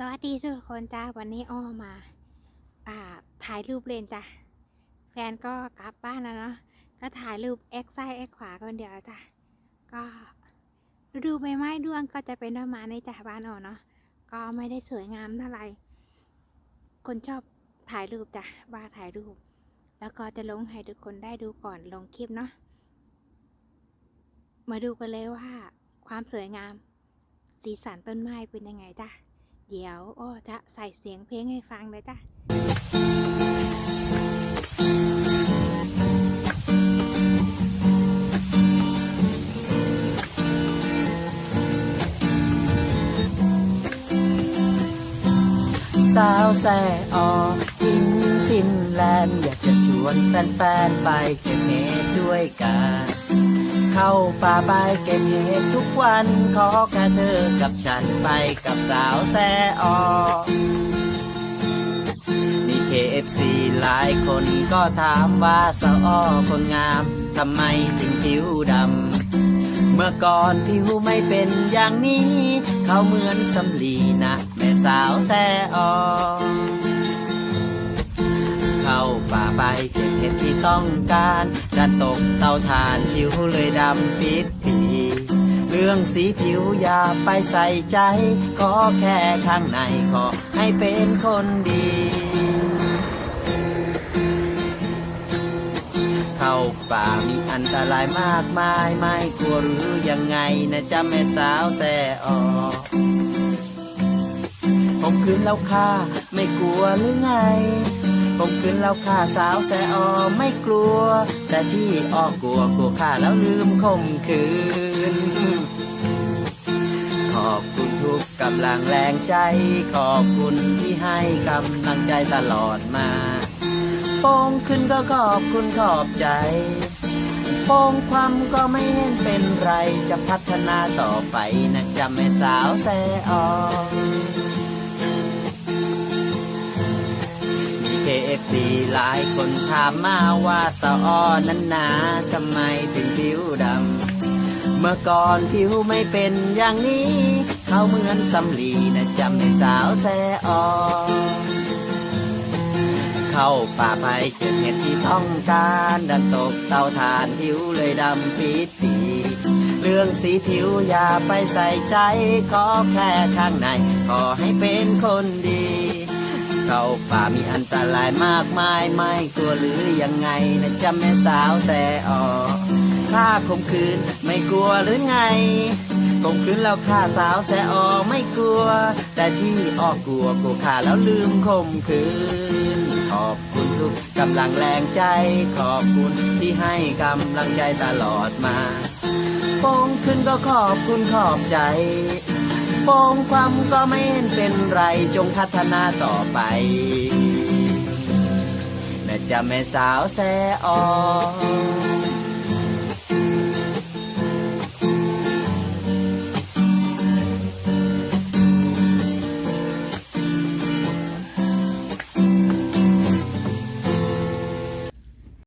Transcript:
สวัสดีทุกคนจ้าวันนี้อ้อมา อ่า ถ่ายรูปเล่นจ้ะแฟนก็กลับบ้านแล้วเนาะก็ถ่ายรูปเอ็กซ้ายเอ็กขวาคนเดียวจ้ะก็ดูใบไม้ดวงก็จะเป็นประมาณในจ้ะบ้านอ้อเนาะก็ไม่ได้สวยงามเท่าไหร่คนชอบถ่ายรูปจ้ะบ้าถ่ายรูป แล้วก็จะลงให้ทุกคนได้ดูก่อนลงคลิปเนาะมาดูกันเลยว่า ความสวยงาม สีสันต้นไม้เป็นยังไงจ้ะ เดี๋ยวอ้จะใส่เสียงเพลงให้ฟังเลยจ้ะสาวแซ่ออทินฟินแลนด์อยากจะชวนแฟนๆไปเก็บเห็ดด้วยกัน เข้าป่าไปเก็บเห็ดทุกวันขอแค่เธอกับฉันไปกับสาวแซออนี่ KFC หลายคนก็ถามว่าสาวอ้อคนงามทำไมถึงผิวดำ เมื่อก่อนผิวไม่เป็นอย่างนี้ เขาเหมือนสำลีนะ แม่สาวแซออ ไปเก็บเห็ดที่ต้องการดันตกเตาถ่านผิวเลยดำปิดปีเรื่องสีผิวอย่าไปใส่ใจขอแค่ข้างในขอให้เป็นคนดีเข้าป่ามีอันตรายมากมายไม่กลัวหรือยังไงนะจ๊ะแม่สาวแซ่ออผมคืนแล้วค่าไม่กลัวหรือไง ผมคืนแล้วค่าสาวแซออไม่กลัว แต่ที่ออกกลัวกลัวค่าแล้วลืมข่มคืน ขอบคุณทุกกำลังแรงใจ ขอบคุณที่ให้กำลังใจตลอดมาโป่งขึ้นก็ขอบคุณขอบใจโป่งความก็ไม่เห็นเป็นไร จะพัฒนาต่อไปนะจ๊ะแม่สาวแซ่ออ KFC หลายคนถามมาว่าสาวอ้อนั้นหนาทำไมถึงผิวดำ เมื่อก่อนผิวไม่เป็นอย่างนี้ เขาเหมือนสำลีนะจำให้สาวแซ่ออเข้าป่าไปเก็บเห็ดที่ต้องการดันตกเตาถ่านผิวเลยดำปีดปีเรื่องสีผิวอย่าไปใส่ใจ ขอแค่ข้างใน ขอให้เป็นคนดี เข้าป่ามีอันตรายมากมายไม่กลัวหรือยังไงนะจำแม่สาวแซออข้าข่มขืนไม่กลัวหรือไงข่มขืนแล้วฆ่าสาวแสออไม่กลัว แต่ที่ออกกลัวกลัวฆ่าแล้วลืมข่มขืน ขอบคุณทุกกำลังแรงใจ ขอบคุณที่ให้กำลังใจตลอดมาปงขึ้นก็ขอบคุณขอบใจ โป่งความก็ไม่เป็นไรจงพัฒนาต่อไปนะจะแม่สาวแสออ